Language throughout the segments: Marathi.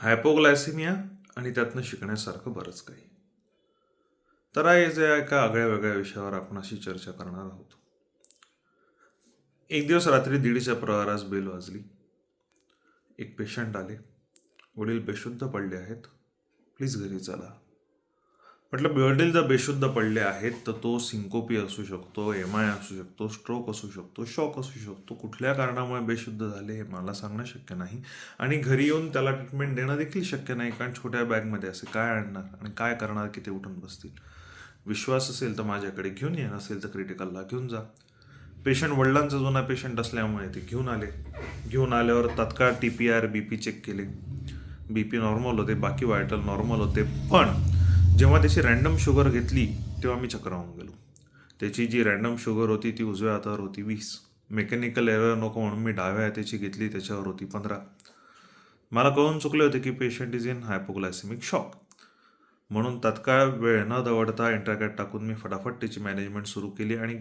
हायपोग्लायसिमिया आणि त्यातनं शिकण्यासारखं बरंच काही. तर आज या एका आगळ्या वेगळ्या विषयावर आपण अशी चर्चा करणार आहोत. एक दिवस रात्री दीडच्या प्रहारास बेल वाजली. एक पेशंट आले. वडील बेशुद्ध पडले आहेत. प्लीज घरी चला. म्हटलं वडील जर बेशुद्ध पडले आहेत तर तो सिंकोपी असू शकतो एम आय असू शकतो स्ट्रोक असू शकतो शॉक असू शकतो. कुठल्या कारणामुळे बेशुद्ध झाले हे मला सांगणं शक्य नाही. आणि घरी येऊन त्याला ट्रीटमेंट देणं देखील शक्य नाही कारण छोट्या बॅगमध्ये असे काय आणणार आणि काय करणार की ते उठून बसतील? विश्वास असेल तर माझ्याकडे घेऊन ये नसेल तर क्रिटिकलला घेऊन जा. पेशंट वडिलांचा जुना पेशंट असल्यामुळे ते घेऊन आले. घेऊन आल्यावर तात्काळ T P R B P check केले. बी पी नॉर्मल होते बाकी व्हायटल नॉर्मल होते. पण जेव्हा त्याची रँडम शुगर घेतली तेव्हा मी चक्रावून गेलो. त्याची जी रँडम शुगर होती ती उजव्या हातावर होती वीस. मेकॅनिकल एरर नको म्हणून मी डाव्या हाताची घेतली त्याच्यावर होती पंधरा. मला कळून चुकले होते की patient is in hypoglycaemic shock म्हणून तात्काळ वेळ न दवडता इंटरकॅट टाकून मी फटाफट त्याची मॅनेजमेंट सुरू केली आणि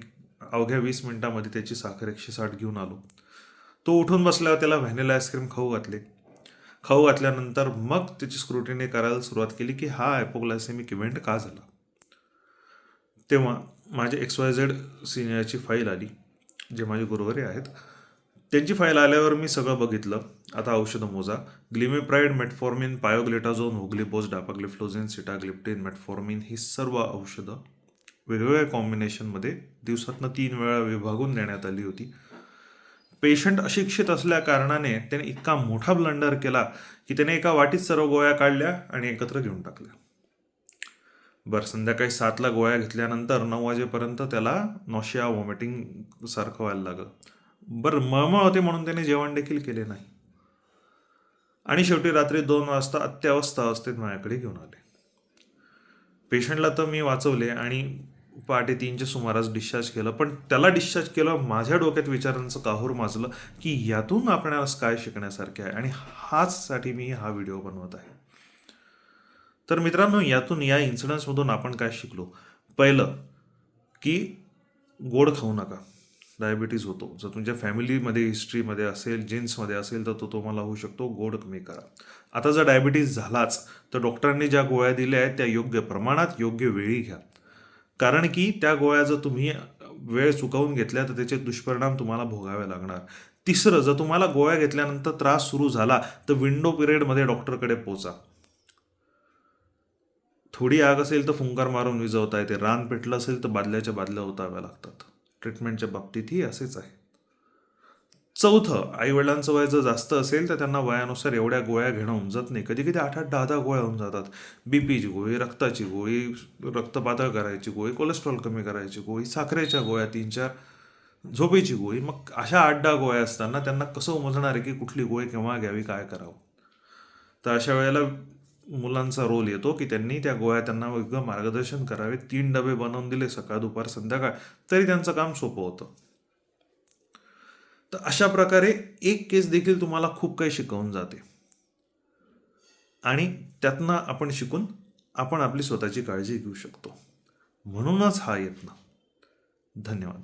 अवघ्या वीस मिनिटामध्ये त्याची साखर एकशे साठ घेऊन आलो. तो उठून बसल्यावर त्याला व्हॅनिला आईस्क्रीम खाऊ घातले. खाऊ घातल्यानंतर मग त्याची स्क्रुटिनी करायला सुरुवात केली की हा ॲपोग्लायसेमिक इव्हेंट का झाला? तेव्हा माझे एक्स वाय झेड सिनियरची फाईल आली जे माझे गुरुवारी आहेत. त्यांची फाईल आल्यावर मी सगळं बघितलं. आता औषधं मोजा. Glimepiride metformin pioglitazone voglibose dapagliflozin sitagliptin metformin ही सर्व औषधं वेगवेगळ्या कॉम्बिनेशनमध्ये दिवसातनं तीन वेळा विभागून देण्यात आली होती. पेशंट अशिक्षित असल्या कारणाने त्याने इतका मोठा ब्लंडर केला की त्याने एका वाटीत सर्व गोळ्या काढल्या आणि एकत्र घेऊन टाकल्या. बरं संध्याकाळी सातला गोळ्या घेतल्यानंतर नऊ वाजेपर्यंत त्याला नॉशिया वॉमिटिंग सारखं व्हायला लागलं. बरं मळमळ होते म्हणून त्याने जेवण देखील केले नाही. आणि शेवटी रात्री दोन वाजता अत्यावस्था अवस्थेत माझ्याकडे घेऊन आले. पेशंटला तर मी वाचवले आणि पहाटे तीनच्या सुमारास डिस्चार्ज केलं. पण त्याला डिस्चार्ज केलं माझ्या डोक्यात विचारांचं काहूर माजलं की यातून आपणास काय शिकण्यासारखे आहे? आणि हाचसाठी मी हा व्हिडिओ बनवत आहे. तर मित्रांनो यातून या इन्सिडन्समधून आपण काय शिकलो? पहिलं की गोड खाऊ नका. डायबिटीज होतो. जर तुमच्या फॅमिलीमध्ये हिस्ट्रीमध्ये असेल जीन्समध्ये असेल तर तो तुम्हाला होऊ शकतो. गोड कमी करा. आता जर डायबिटीज झालाच तर डॉक्टरांनी ज्या गोळ्या दिल्या आहेत त्या योग्य प्रमाणात योग्य वेळी घ्या. कारण की त्या गोळ्या जर तुम्ही वेळ चुकवून घेतल्या तर त्याचे दुष्परिणाम तुम्हाला भोगावे लागणार. तिसरं जर तुम्हाला गोळ्या घेतल्यानंतर त्रास सुरू झाला तर विंडो पिरियडमध्ये डॉक्टरकडे पोचा. थोडी आग असेल तर फुंकार मारून विजवता येते. रान पेटलं असेल तर बादल्याच्या बादल्या उताव्या लागतात. ट्रीटमेंटच्या बाबतीतही असेच आहे. चौथं आई वडिलांचं वय जर जास्त असेल तर त्यांना वयानुसार एवढ्या गोळ्या घेणं होऊन जात नाही. कधी कधी आठ आठ दहा दहा गोळ्या होऊन जातात. बीपीची गोळी रक्ताची गोळी रक्त पातळ करायची गोळी कोलेस्ट्रॉल कमी करायची गोळी साखरेच्या गोळ्या तीन चार झोपेची गोळी. मग अशा आठ दहा गोळ्या असताना त्यांना कसं उमजणार आहे की कुठली गोळी केव्हा घ्यावी काय करावं? तर अशा वेळेला मुलांचा रोल येतो की त्यांनी त्या गोळ्या त्यांना योग्य मार्गदर्शन करावे. तीन डबे बनवून दिले सकाळ दुपार संध्याकाळ. तरी त्यांचं काम सोपं होतं. तर अशा प्रकारे एक केस देखील तुम्हाला खूप काही शिकवून जाते. आणि त्यातनं आपण शिकून आपण आपली स्वतःची काळजी घेऊ शकतो. म्हणूनच हा यत्न. धन्यवाद.